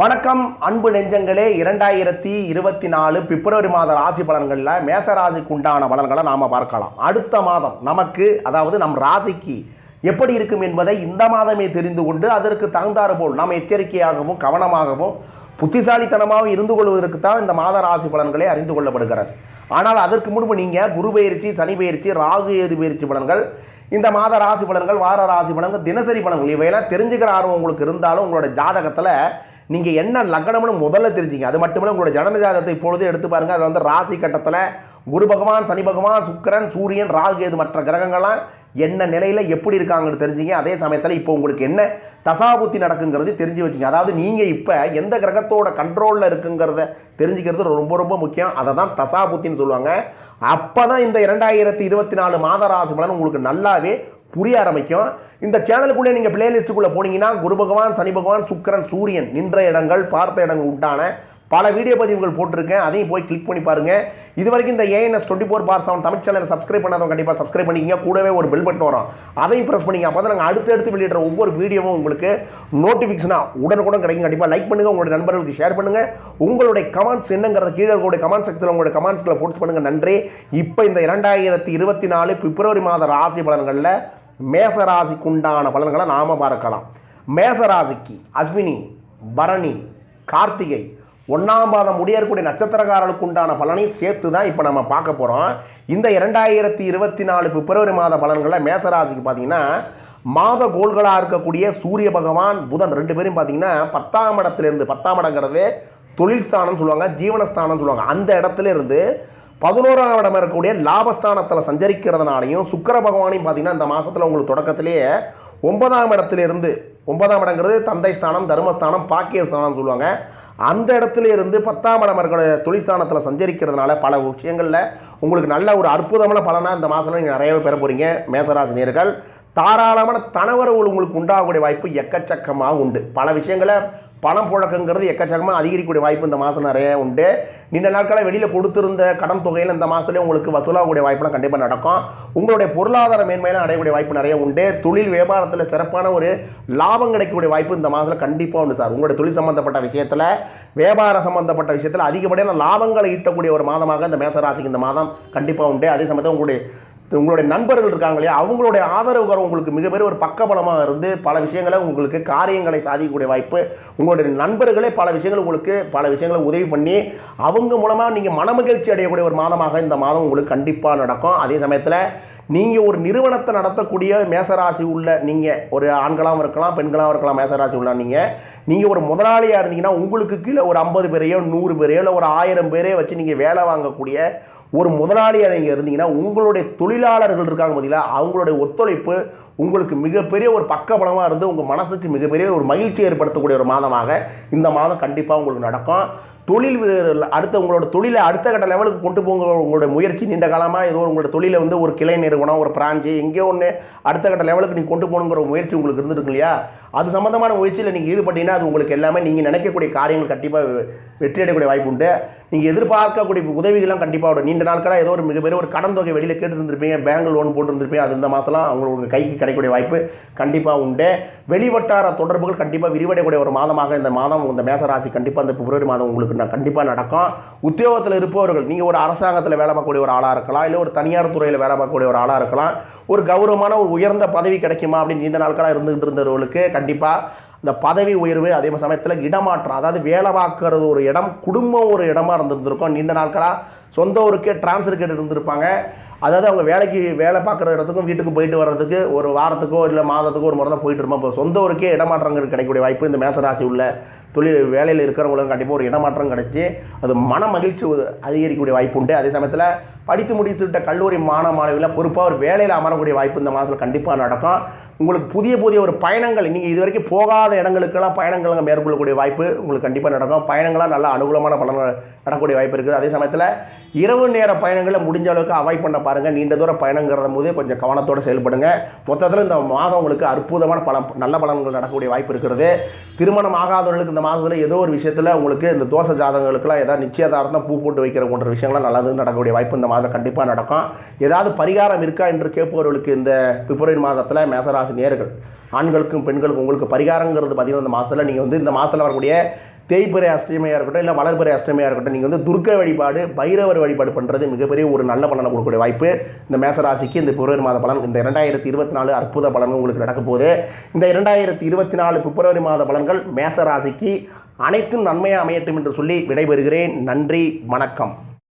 வணக்கம் அன்பு நெஞ்சங்களே. இரண்டாயிரத்தி இருபத்தி நாலு பிப்ரவரி மாத ராசி பலன்களில் மேசராசிக்கு உண்டான பலன்களை நாம் பார்க்கலாம். அடுத்த மாதம் நமக்கு அதாவது நம் ராசிக்கு எப்படி இருக்கும் என்பதை இந்த மாதமே தெரிந்து கொண்டு அதற்கு தகுந்தாறு போல் நாம் எச்சரிக்கையாகவும் கவனமாகவும் புத்திசாலித்தனமாகவும் இருந்து கொள்வதற்கு தான் இந்த மாத ராசி பலன்களை அறிந்து கொள்ளப்படுகிறது. ஆனால் அதற்கு முன்பு நீங்கள் குரு பயிற்சி சனி பயிற்சி ராகு ஏது பயிற்சி பலன்கள் இந்த மாத ராசி பலன்கள் வார ராசி பலன்கள் தினசரி பலன்கள் இவையெல்லாம் தெரிஞ்சுக்கிற ஆர்வம் உங்களுக்கு இருந்தாலும் உங்களோட ஜாதகத்தில் நீங்கள் என்ன லக்னம்னு முதல்ல தெரிஞ்சுங்க. அது மட்டுமில்ல உங்களோட ஜனன ஜாதகத்தை இப்பொழுது எடுத்து பாருங்கள் அதில் வந்து ராசி கட்டத்தில் குரு பகவான் சனி பகவான் சுக்கிரன் சூரியன் ராகு கேது மற்ற கிரகங்கள்லாம் என்ன நிலையில் எப்படி இருக்காங்கன்னு தெரிஞ்சுங்க. அதே சமயத்தில் இப்போ உங்களுக்கு என்ன தசாபுத்தி நடக்குங்கிறது தெரிஞ்சு வச்சுங்க. அதாவது நீங்கள் இப்போ எந்த கிரகத்தோட கண்ட்ரோலில் இருக்குங்கிறத தெரிஞ்சுக்கிறது ரொம்ப ரொம்ப முக்கியம். அதை தான் தசாபுத்தின்னு சொல்லுவாங்க. அப்போ தான் இந்த இரண்டாயிரத்தி இருபத்தி நாலு மாத ராசி பலன் உங்களுக்கு நல்லாவே புரிய ஆரம்பிக்கும். இந்த சேனலுக்குள்ளே நீங்கள் பிளேலிஸ்ட்டுக்குள்ளே போனீங்கன்னா குரு பகவான் சனி பகவான் சுக்கரன் சூரியன் நின்ற இடங்கள் பார்த்த இடங்கள் உண்டான பல வீடியோ பதிவுகள் போட்டிருக்கேன். அதையும் போய் கிளிக் பண்ணி பாருங்க. இது வரைக்கும் இந்த ANS twenty four bar seven Tamil சேனலை சப்ஸ்கிரைப் பண்ணாதவங்க கண்டிப்பாக சப்ஸ்கிரைப் பண்ணிக்கிங்க. கூடவே ஒரு பெல் பட்டன் வரும். அதையும் ப்ரெஸ் பண்ணிங்க அப்போ தான் நாங்கள் அடுத்தடுத்து வெளியிடுற ஒவ்வொரு வீடியோவும் உங்களுக்கு நோட்டிஃபிகேஷனாக உடனுக்குடன் கிடைக்கும். கண்டிப்பாக லைக் பண்ணுங்கள் உங்களுடைய நண்பர்களுக்கு ஷேர் பண்ணுங்கள் உங்களுடைய கமெண்ட்ஸ் என்னங்கிறத கீழே உங்களுடைய கமெண்ட் செக்ஷனில் உங்களுடைய கமெண்ட்ஸ்களை போஸ்ட் பண்ணுங்கள் நன்றி. இப்போ இந்த இரண்டாயிரத்தி இருபத்தி நாலு பிப்ரவரி மாத ராசி பலன்களில் மேசராசிக்கு உண்டான பலன்களை நாம் பார்க்கலாம். மேசராசிக்கு அஸ்வினி பரணி கார்த்திகை ஒன்றாம் பாதம் முடியக்கூடிய நட்சத்திரக்காரர்களுக்கு உண்டான பலனையும் சேர்த்து தான் இப்போ நம்ம பார்க்க போகிறோம் இந்த இரண்டாயிரத்தி இருபத்தி நாலு பிப்ரவரி மாத பலன்களில் மேசராசிக்கு பார்த்தீங்கன்னா மாத கோள்களாக இருக்கக்கூடிய சூரிய பகவான் புதன் ரெண்டு பேரும் பார்த்தீங்கன்னா பத்தாம் இடத்துலேருந்து பத்தாம் இடங்கிறது தொழில் ஸ்தானம் சொல்லுவாங்க ஜீவனஸ்தானம் சொல்லுவாங்க. அந்த இடத்துல இருந்து பதினோராம் இடம் இருக்கக்கூடிய லாபஸ்தானத்தில் சஞ்சரிக்கிறதுனாலையும் சுக்கர பகவானையும் பார்த்தீங்கன்னா இந்த மாதத்தில் உங்களுக்கு தொடக்கத்திலேயே ஒன்பதாம் இடத்துல இருந்து ஒன்பதாம் இடங்கிறது தந்தை ஸ்தானம் தர்மஸ்தானம் பாக்கியஸ்தானம் சொல்லுவாங்க. அந்த இடத்துல இருந்து பத்தாம் இடம் இருக்கிற தொழில்ஸ்தானத்தில் சஞ்சரிக்கிறதுனால பல விஷயங்களில் உங்களுக்கு நல்ல ஒரு அற்புதமான பலனாக இந்த மாதத்தில் நீங்கள் நிறையவே பெற போகிறீங்க மேசராசினியர்கள் தாராளமான தனவரவுகள் உங்களுக்கு உண்டாகக்கூடிய வாய்ப்பு எக்கச்சக்கமாக உண்டு. பல விஷயங்களை பணம் புழக்கங்கிறது எக்கச்சக்கமாக அதிகரிக்கக்கூடிய வாய்ப்பு இந்த மாதம் நிறைய உண்டு. நீண்ட நாட்களாக வெளியில் கொடுத்துருந்த கடன் தொகையில் இந்த மாதத்துலேயே உங்களுக்கு வசூலாகக்கூடிய வாய்ப்புலாம் கண்டிப்பாக நடக்கும். உங்களுடைய பொருளாதார மேன்மையெல்லாம் அடையக்கூடிய வாய்ப்பு நிறைய உண்டு. தொழில் வியாபாரத்தில் சிறப்பான ஒரு லாபம் கிடைக்கக்கூடிய வாய்ப்பு இந்த மாதத்தில் கண்டிப்பாக உண்டு சார். உங்களுடைய தொழில் சம்பந்தப்பட்ட விஷயத்தில் வியாபார சம்பந்தப்பட்ட விஷயத்தில் அதிகப்படியான லாபங்களை ஈட்டக்கூடிய ஒரு மாதமாக இந்த மேசராசிக்கு இந்த மாதம் கண்டிப்பாக உண்டு. அதே சமயத்தில் உங்களுடைய உங்களுடைய நண்பர்கள் இருக்காங்க இல்லையா அவங்களுடைய ஆதரவுகரம் உங்களுக்கு மிகப்பெரிய ஒரு பக்கபலமாக இருந்து பல விஷயங்களை உங்களுக்கு காரியங்களை சாதிக்கக்கூடிய வாய்ப்பு. உங்களுடைய நண்பர்களே பல விஷயங்கள் உங்களுக்கு பல விஷயங்களை உதவி பண்ணி அவங்க மூலமாக நீங்கள் மனமகிழ்ச்சி அடையக்கூடிய ஒரு மாதமாக இந்த மாதம் உங்களுக்கு கண்டிப்பாக நடக்கும். அதே சமயத்தில் நீங்கள் ஒரு நிறுவனத்தை நடத்தக்கூடிய மேசராசி உள்ள நீங்கள் ஒரு ஆண்களாகவும் இருக்கலாம் பெண்களாகவும் இருக்கலாம் மேசராசி உள்ள நீங்கள் நீங்கள் ஒரு முதலாளியாக இருந்தீங்கன்னா உங்களுக்கு கீழே ஒரு ஐம்பது பேரையோ நூறு பேரையோ இல்லை ஒரு ஆயிரம் பேரையோ வச்சு நீங்கள் வேலை வாங்கக்கூடிய ஒரு முதலாளியாக நீங்கள் இருந்தீங்கன்னா உங்களுடைய தொழிலாளர்கள் இருக்காங்க பார்த்தீங்களா அவங்களுடைய ஒத்துழைப்பு உங்களுக்கு மிகப்பெரிய ஒரு பக்கபலமாக இருந்து உங்கள் மனசுக்கு மிகப்பெரிய ஒரு மகிழ்ச்சி ஏற்படுத்தக்கூடிய ஒரு மாதமாக இந்த மாதம் கண்டிப்பாக உங்களுக்கு நடக்கும். தொழில் அடுத்த உங்களோட தொழிலை அடுத்த கட்ட லெவலுக்கு கொண்டு போங்க. உங்களோட முயற்சி நீண்ட காலமாக ஏதோ உங்களோட தொழிலை வந்து ஒரு கிளை நிறுவனம் ஒரு பிரான்ச்சு எங்கேயோ ஒன்று அடுத்த கட்ட லெவலுக்கு நீங்கள் கொண்டு போகணுங்கிற முயற்சி உங்களுக்கு இருந்திருக்கு இல்லையா? அது சம்மந்தமான முயற்சியில் நீங்கள் ஈடுபட்டீங்கன்னா அது உங்களுக்கு எல்லாமே நீங்கள் நினைக்கக்கூடிய காரியங்கள் கண்டிப்பாக வெற்றி அடையக்கூடிய வாய்ப்பு உண்டு. நீங்கள் எதிர்பார்க்கக்கூடிய உதவிகள்லாம் கண்டிப்பாக வரும். நீண்ட நாட்களாக ஏதோ ஒரு மிகப்பெரிய ஒரு கடன் தொகை வெளியில் கேட்டுருந்துருப்பீங்க. Bank loan போட்டுருந்துருப்பீங்க. அது இந்த மாதம்லாம் உங்களுக்கு கைக்கு கிடைக்கக்கூடிய வாய்ப்பு கண்டிப்பாக உண்டு. வெளிவட்டார தொடர்புகள் கண்டிப்பாக விரிவடையக்கூடிய ஒரு மாதமாக இந்த மாதம் இந்த மேசராசி கண்டிப்பாக இந்த பிப்ரவரி மாதம் உங்களுக்கு நான் கண்டிப்பாக நடக்கும். உத்தியோகத்தில் இருப்பவர்கள் நீங்கள் ஒரு அரசாங்கத்தில் வேலை பார்க்கக்கூடிய ஒரு ஆளாக இருக்கலாம் இல்லை ஒரு தனியார் துறையில் வேலை பார்க்கக்கூடிய ஒரு ஆளாக இருக்கலாம் ஒரு கௌரவமான ஒரு உயர்ந்த பதவி கிடைக்குமா அப்படின்னு நீண்ட நாட்களாக இருந்துகிட்டு இருந்தவர்களுக்கு கண்டிப்பாக இந்த பதவி உயர்வு அதே சமயத்தில் இடமாற்றம் அதாவது வேலை பார்க்கறது ஒரு இடம் குடும்பம் ஒரு இடமா இருந்திருந்திருக்கும். நீண்ட நாட்களாக சொந்த ஊருக்கே டிரான்ஸ்ஃபர் கேட்டு இருந்திருப்பாங்க. அதாவது அவங்க வேலைக்கு வேலை பார்க்குற இடத்துக்கும் வீட்டுக்கு போயிட்டு வர்றதுக்கு ஒரு வாரத்துக்கோ இல்லை மாதத்துக்கோ ஒரு முறை தான் போயிட்டு இருப்போம் இப்போ சொந்த ஊருக்கே இடமாற்றங்கள் கிடைக்கக்கூடிய வாய்ப்பு இந்த மேசராசி உள்ள தொழில் வேலையில் இருக்கிறவங்களுக்கு கண்டிப்பாக ஒரு இடமாற்றம் கிடச்சி அது மன மகிழ்ச்சி அதிகரிக்கக்கூடிய வாய்ப்பு உண்டு. அதே சமயத்தில் படித்து முடித்துவிட்ட கல்லூரி மாணவ மாணவியில் பொறுப்பாக ஒரு வேலையில் அமரக்கூடிய வாய்ப்பு இந்த மாதத்தில் கண்டிப்பாக நடக்கும். உங்களுக்கு புதிய புதிய ஒரு பயணங்கள் நீங்கள் இது வரைக்கும் போகாத இடங்களுக்கெல்லாம் பயணங்கள் மேற்கொள்ளக்கூடிய வாய்ப்பு உங்களுக்கு கண்டிப்பாக நடக்கும். பயணங்களாக நல்ல அனுகூலமான பலன்கள் நடக்கக்கூடிய வாய்ப்பு இருக்குது. அதே சமயத்தில் இரவு நேர பயணங்களை முடிஞ்ச அளவுக்கு அவாய்ட் பண்ண பாருங்கள் நீண்ட தூர பயணங்கிறத போது கொஞ்சம் கவனத்தோடு செயல்படுங்க. மொத்தத்தில் இந்த மாதம் உங்களுக்கு அற்புதமான பல நல்ல பலன்கள் நடக்கக்கூடிய வாய்ப்பு இருக்கிறது. திருமணம் ஆகாதவர்களுக்கு இந்த மாதத்தில் ஏதோ ஒரு விஷயத்தில் உங்களுக்கு இந்த தோசை ஜாதகங்களுக்குலாம் ஏதாவது நிச்சயதார்த்தம் பூ போட்டு வைக்கிற போன்ற விஷயங்கள்லாம் நல்லது நடக்கக்கூடிய வாய்ப்பு இந்த மாதம் கண்டிப்பாக நடக்கும். ஏதாவது பரிகாரம் இருக்கா என்று கேட்பவர்களுக்கு இந்த பிப்ரவரி மாதத்தில் மேசராசி நேர்கள் ஆண்களுக்கும் பெண்களுக்கும் உங்களுக்கு பரிகாரங்கிறது பார்த்தீங்கன்னா இந்த மாதத்தில் நீங்கள் வந்து இந்த மாதத்தில் வரக்கூடிய தேய்பிறை அஷ்டமியாக இருக்கட்டும் இல்லை வளர்பிறை அஷ்டமியாக இருக்கட்டும் நீங்கள் வந்து துர்க்க வழிபாடு பைரவர் வழிபாடு பண்ணுறது மிகப்பெரிய ஒரு நல்ல பலனை கொடுக்கக்கூடிய வாய்ப்பு இந்த மேசராசிக்கு இந்த பிப்ரவரி மாத பலன் இந்த இரண்டாயிரத்தி இருபத்தி நாலு அற்புத பலன்கள் உங்களுக்கு நடக்க போகுது. இந்த இரண்டாயிரத்தி இருபத்தி நாலு பிப்ரவரி மாத பலன்கள் மேசராசிக்கு அனைத்தும் நன்மையாக அமையட்டும் என்று சொல்லி விடைபெறுகிறேன். நன்றி வணக்கம்.